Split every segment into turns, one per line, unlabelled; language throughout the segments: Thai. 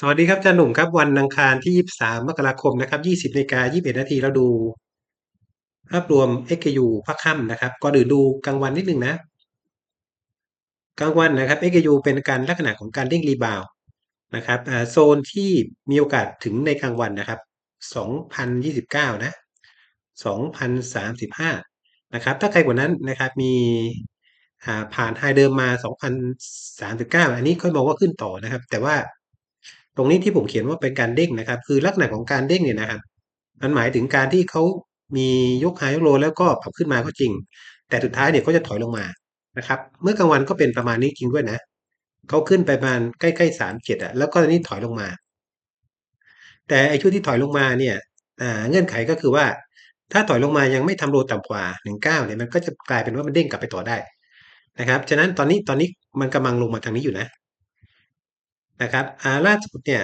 สวัสดีครับอาจารย์หนุ่มครับวันอังคารที่ 23 มกราคมนะครับ 20นาฬิกา21 นาทีเราดู ภาพรวม XKU ภาคค่ำนะครับก่อนอื่นดูกลางวันนิดนึงนะ กลางวันนะครับ XKU เป็นการลักษณะของการเด้งรีบาวนะครับโซนที่มีโอกาสถึงในกลางวันนะครับ 2029 นะ 2035 นะครับ ถ้าไกลกว่านั้นนะครับมีผ่านไฮเดิมมา 2039 อันนี้ค่อยมองว่าขึ้นต่อนะครับ แต่ว่า ตรงนี้ที่ผมเขียนว่าเป็นการเด้งนะครับ คือลักษณะของการเด้งเนี่ยนะครับ มันหมายถึงการที่เขามียกไฮยกโลแล้วก็ปรับขึ้นมาก็จริง แต่สุดท้ายเนี่ยก็จะถอยลงมานะครับ เมื่อกลางวันก็เป็นประมาณนี้จริงด้วยนะเขาขึ้นไปประมาณใกล้ๆสามเจ็ดอะแล้วก็ตอนนี้ถอยลงมา แต่ไอ้ช่วงที่ถอยลงมาเนี่ยเงื่อนไขก็คือว่า ถ้าถอยลงมายังไม่ทำโลต่ำกว่าหนึ่งเก้าเนี่ยมันก็จะกลายเป็นว่ามันเด้งกลับไปต่อได้นะครับ ฉะนั้นตอนนี้ตอนนี้มันกำลังลงมาทางนี้อยู่นะ นะครับอ่าล่าสุดเนี่ย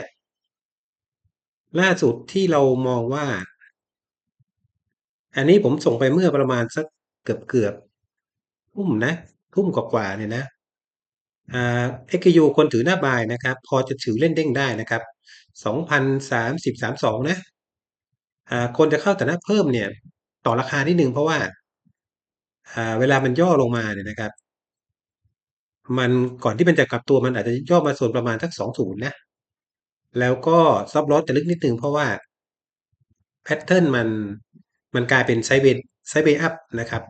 ล่าสุดที่เรามองว่า อันนี้ผมส่งไปเมื่อประมาณสักเกือบเกือบทุ่มนะทุ่มกว่าๆเนี่ยนะอ่า XQ คนถือหน้าบายนะครับ พอจะถือเล่นเด้งได้นะครับสองพันสามสิบสามสองนะอ่าคนจะเข้าแต่หน้าเพิ่มเนี่ย ต่อราคานิดนึงเพราะว่าอ่าเวลามันย่อลงมาเนี่ยนะครับ มันก่อนที่มันจะกลับตัวมันอาจจะย่อมาส่วนประมาณสักสองศูนย์นะ แล้วก็ซับลอสจะลึกนิดนึงเพราะว่าแพทเทิร์นมันมันกลายเป็นไซเบย์ไซเบย์อัพนะครับ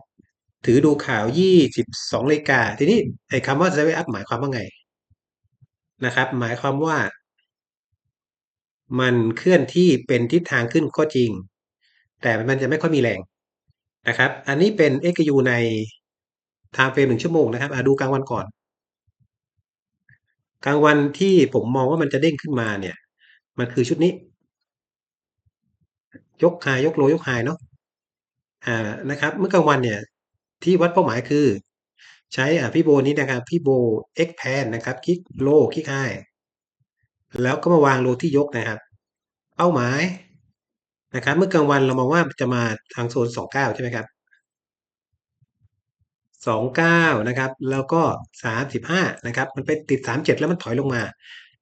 ถือดูข่าวยี่สิบสองเลกาทีนี้ไอ้คำว่าไซเบย์อัพหมายความว่าไงนะครับ หมายความว่า มันเคลื่อนที่เป็นทิศทางขึ้นก็จริง แต่มันจะไม่ค่อยมีแรงนะครับ อันนี้เป็น XU ในไทางเฟรมหนึ่งชั่วโมงนะครับดูกลางวันก่อน กลางวันที่ผมมองว่ามันจะเด้งขึ้นมาเนี่ย มันคือชุดนี้ ยกไฮยยกโลยกไฮเนาะอ่านะครับ เมื่อกลางวันเนี่ย ที่วัดเป้าหมายคือ ใช้อ่าพี่โบนี้นะครับพี่โบ X แพนนะครับ คลิกโลคลิกไฮแล้วก็มาวางโลที่ยกนะครับ เป้าหมายนะครับ เมื่อกลางวันเรามองว่าจะมาทางโซนสองเก้าใช่ไหมครับ สองเก้านะครับแล้วก็สามสิบห้านะครับมันไปติดสามเจ็ดแล้วมันถอยลงมา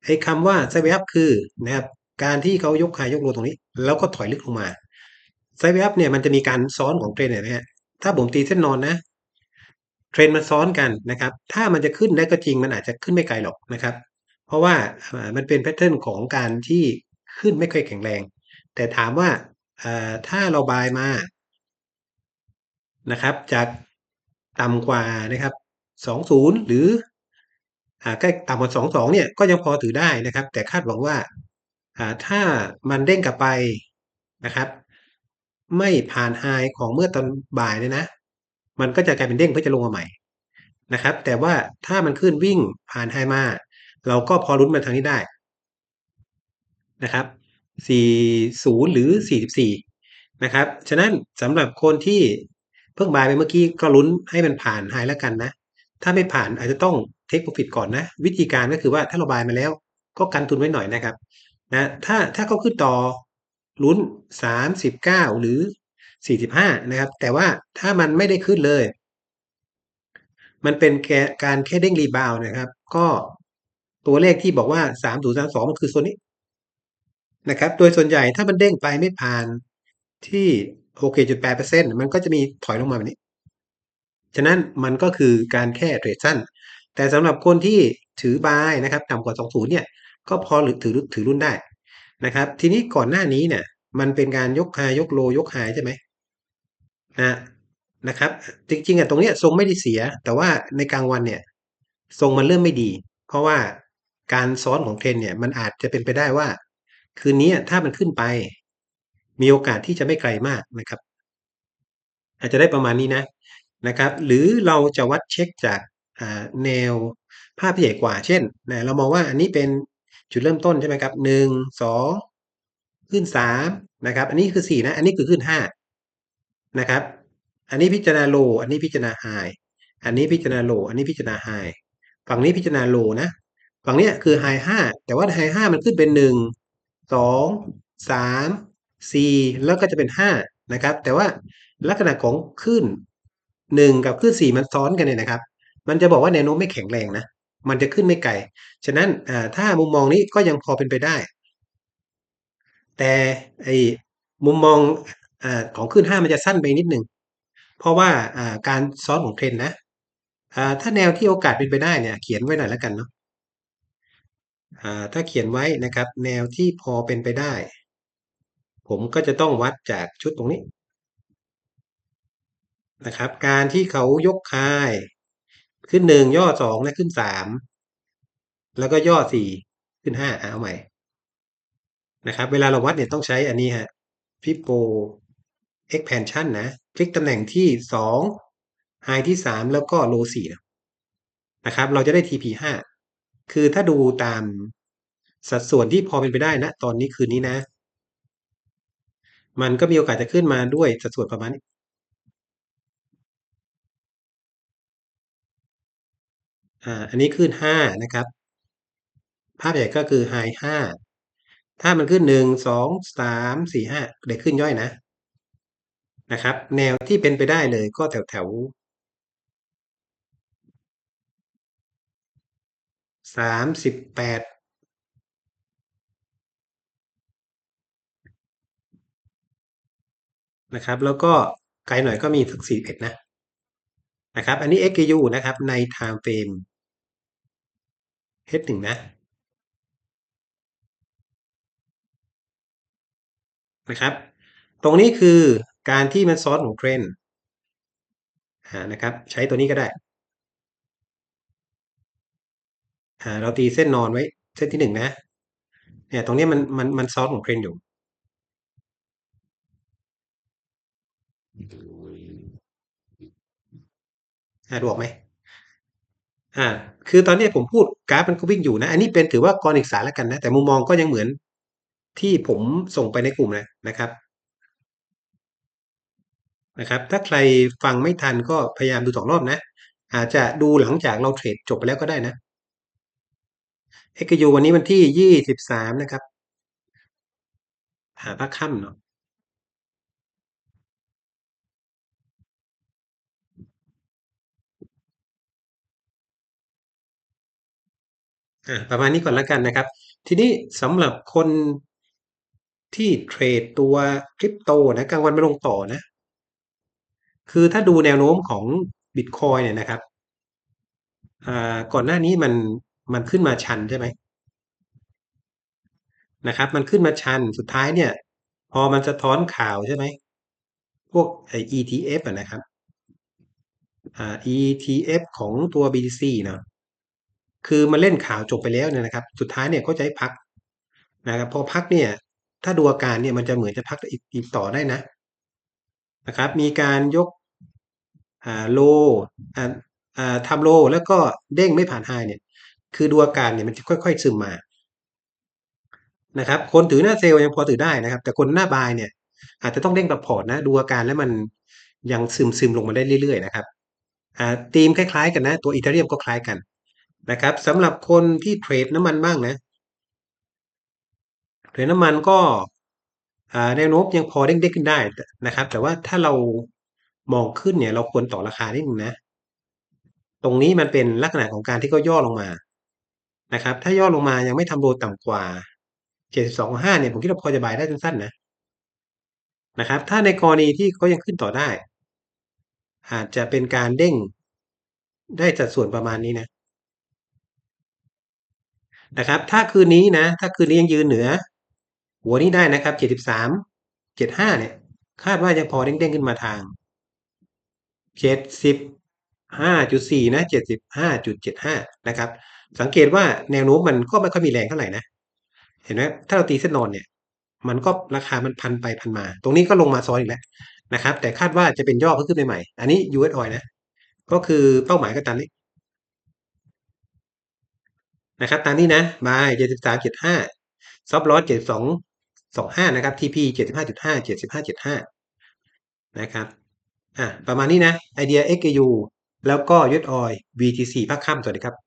ไอ้คำว่าไซเวฟคือนะครับการที่เขายกขายยกโลตรงนี้ แล้วก็ถอยลึกลงมาไซเวฟเนี่ยมันจะมีการซ้อนของเทรนเนี่ยนะฮะถ้าผมตีเส้นนอนนะเทรนมันซ้อนกันนะครับ ถ้ามันจะขึ้นได้ก็จริงมันอาจจะขึ้นไม่ไกลหรอกนะครับ เพราะว่ามันเป็นแพทเทิร์นของการที่ขึ้นไม่ค่อยแข็งแรง แต่ถามว่าถ้าเราบายมานะครับ จาก ต่ำกว่านะครับสองศูนย์หรือใกล้ต่ำกว่าสองสองเนี่ยก็ยังพอถือได้นะครับ แต่คาดหวังว่าอ่าถ้ามันเด้งกลับไปนะครับ ไม่ผ่านไฮของเมื่อตอนบ่ายเนี่ยนะ มันก็จะกลายเป็นเด้งเพื่อจะลงมาใหม่นะครับ แต่ว่าถ้ามันขึ้นวิ่งผ่านไฮมา เราก็พอรุ้นมาทางนี้ได้นะครับ 40 หรือ 44 นะครับ ฉะนั้นสำหรับคนที่ เพิ่งบายไปเมื่อกี้ก็ลุ้นให้มันผ่านไฮแล้วกันนะ ถ้าไม่ผ่านอาจจะต้องเทคโปรฟิตก่อนนะ วิธีการก็คือว่าถ้าเราบายมาแล้ว ก็กันทุนไว้หน่อยนะครับนะถ้าถ้าเขาขึ้นต่อลุ้นสามสิบเก้าหรือสี่สิบห้านะครับ แต่ว่าถ้ามันไม่ได้ขึ้นเลย มันเป็นแค่การแค่เด้งรีบาวนะครับ ก็ตัวเลขที่บอกว่าสามศูนย์สามสองมันคือโซนนี้นะครับ โดยส่วนใหญ่ถ้ามันเด้งไปไม่ผ่านที่ โอเคจุดแปดเปอร์เซ็นต์มันก็จะมีถอยลงมาแบบนี้ ฉะนั้นมันก็คือการแค่เทรดสั้น แต่สำหรับคนที่ถือบายนะครับต่ำกว่า20เนี่ย ก็พอหรือถือถือรุ่นได้นะครับ ทีนี้ก่อนหน้านี้เนี่ย มันเป็นการยกไฮยกโลยกไฮใช่ไหมนะนะครับ จริงๆอะตรงเนี้ยทรงไม่ได้เสีย แต่ว่าในกลางวันเนี่ยทรงมันเริ่มไม่ดี เพราะว่าการซ้อนของเทรนเนี่ยมันอาจจะเป็นไปได้ว่า คืนนี้ถ้ามันขึ้นไป มีโอกาสที่จะไม่ไกลมากนะครับ อาจจะได้ประมาณนี้นะนะครับ หรือเราจะวัดเช็คจากแนวภาพที่ใหญ่กว่า เช่นเรามองว่าอันนี้เป็นจุดเริ่มต้นใช่ไหมครับหนึ่งสองขึ้นสามนะครับ อันนี้คือสี่นะ อันนี้คือขึ้นห้านะครับ อันนี้พิจารณาโล อันนี้พิจารณาไฮอันนี้พิจารณาโล อันนี้พิจารณาไฮฝั่งนี้พิจารณาโลนะ ฝั่งนี้คือไฮห้าแต่ว่าไฮห้ามันขึ้นเป็นหนึ่งสองสาม สี่แล้วก็จะเป็นห้านะครับ แต่ว่าลักษณะของขึ้นหนึ่งกับขึ้นสี่มันซ้อนกันเนี่ยนะครับ มันจะบอกว่าแนวโน้มไม่แข็งแรงนะ มันจะขึ้นไม่ไกล ฉะนั้นถ้ามุมมองนี้ก็ยังพอเป็นไปได้ แต่ไอ้มุมมองอของขึ้นห้ามันจะสั้นไปนิดหนึ่ง เพราะว่าการซ้อนของเทรนนะถ้าแนวที่โอกาสเป็นไปได้เนี่ยเขียนไว้หน่อยแล้วกันเนาะถ้าเขียนไว้นะครับ แนวที่พอเป็นไปได้ ผมก็จะต้องวัดจากชุดตรงนี้นะครับ การที่เขายกคาย ขึ้นหนึ่งย่อสองและขึ้นสามแล้วก็ย่อสี่ขึ้นห้าเอาใหม่นะครับ เวลาเราวัดเนี่ยต้องใช้อันนี้ฮะฟิโป expansion นะ คลิกตำแหน่งที่สองไฮที่สามแล้วก็โลสี่นะครับ เราจะได้ TP ห้าคือถ้าดูตามสัดส่วนที่พอเป็นไปได้นะ ตอนนี้คืนนี้นะ มันก็มีโอกาสจะขึ้นมาด้วยสัดส่วนประมาณนี้อ่าอันนี้ขึ้นห้านะครับ ภาพใหญ่ก็คือไฮห้าถ้ามันขึ้นหนึ่งสองสามสี่ห้าเด็กขึ้นย่อยนะนะครับ แนวที่เป็นไปได้เลยก็แถวแถวสามสิบแปด นะครับ แล้วก็ไกลหน่อยก็มีสักสี่เอ็ดนะนะครับ อันนี้ XU นะครับ ใน time frame H1 นะนะครับ ตรงนี้คือการที่มันซ้อนของเทรนนะครับ ใช้ตัวนี้ก็ได้ เราตีเส้นนอนไว้เส้นที่หนึ่งนะ เนี่ย ตรงนี้มันมันมันซ้อนของเทรนอยู่ ดูออกไหมอ่า คือตอนนี้ผมพูดกราฟมันก็วิ่งอยู่นะ อันนี้เป็นถือว่ากรอีกสารแล้วกันนะ แต่มุมมองก็ยังเหมือนที่ผมส่งไปในกลุ่มนะนะครับ นะครับ ถ้าใครฟังไม่ทันก็พยายามดูสองรอบนะ อาจจะดูหลังจากเราเทรดจบไปแล้วก็ได้นะ XU วันนี้วันที่ยี่สิบสามนะครับ หาพักค่ำเนาะ ประมาณนี้ก่อนแล้วกันนะครับ ทีนี้สำหรับคนที่เทรดตัวคริปโตนะกลางวันไม่ลงต่อนะ คือถ้าดูแนวโน้มของบิตคอยเนี่ยนะครับก่อนหน้านี้มันมันขึ้นมาชันใช่ไหมนะครับ มันขึ้นมาชันสุดท้ายเนี่ย พอมันสะท้อนข่าวใช่ไหมพวกไอ ETF อะนะครับอ่า ETF ของตัว BTC เนาะ คือมันเล่นข่าวจบไปแล้วเนี่ยนะครับ สุดท้ายเนี่ยก็จะให้พักนะครับ พอพักเนี่ย ถ้าดูอาการเนี่ยมันจะเหมือนจะพักอีกอีกต่อได้นะนะครับ มีการยกอ่าโลอ่าอ่าทำโลแล้วก็เด้งไม่ผ่านไฮเนี่ย คือดูอาการเนี่ยมันจะค่อย ๆ ซึมมานะครับ คนถือหน้าเซลล์ยังพอถือได้นะครับ แต่คนหน้าบายเนี่ย อาจจะต้องเด้งปรับพอร์ตนะ ดูอาการแล้วมันยังซึมซึมลงมาได้เรื่อยๆนะครับอ่าธีมคล้ายๆกันนะ ตัวอีเทเรียมก็คล้ายกัน นะครับสำหรับคนที่เทรดน้ำมันบ้างนะเทรดน้ำมันก็แนวโน้มยังพอเด้งๆขึ้นได้นะครับ แต่ว่าถ้าเรามองขึ้นเนี่ย เราควรต่อราคานิดนึงนะ ตรงนี้มันเป็นลักษณะของการที่เขาย่อลงมานะครับ ถ้าย่อลงมายังไม่ทำโลต่ำกว่า72.5เนี่ยผมคิดว่าพอจะบายได้สั้นๆนะนะครับ ถ้าในกรณีที่เขายังขึ้นต่อได้ อาจจะเป็นการเด้งได้สัดส่วนประมาณนี้นะ นะครับ ถ้าคืนนี้นะ ถ้าคืนนี้ยังยืนเหนือ หัวนี้ได้นะครับเจ็ดสิบสามเจ็ดห้าเนี่ย คาดว่ายังพอเด้งๆขึ้นมาทางเจ็ดสิบห้าจุดสี่นะเจ็ดสิบห้าจุดเจ็ดห้านะครับ สังเกตว่าแนวโน้มมันก็ไม่ค่อยมีแรงเท่าไหร่นะ เห็นไหมถ้าเราตีเส้นนอนเนี่ย มันก็ราคามันพันไปพันมา ตรงนี้ก็ลงมาซ้อนอีกแล้วนะครับ แต่คาดว่าจะเป็นย่อขึ้นใหม่ อันนี้ US oil นะ ก็คือเป้าหมายก็ตามนี้ นะครับตามนี้นะบายเจ็ดสิบสามเจ็ดห้าซอฟลอสเจ็ดสองสองห้านะครับทีพีเจ็ดสิบห้าจุดห้าเจ็ดสิบห้าเจ็ดห้านะครับอะประมาณนี้นะไอเดีย XAU แล้วก็ยศออย BTC ภาคค่ำสวัสดีครับ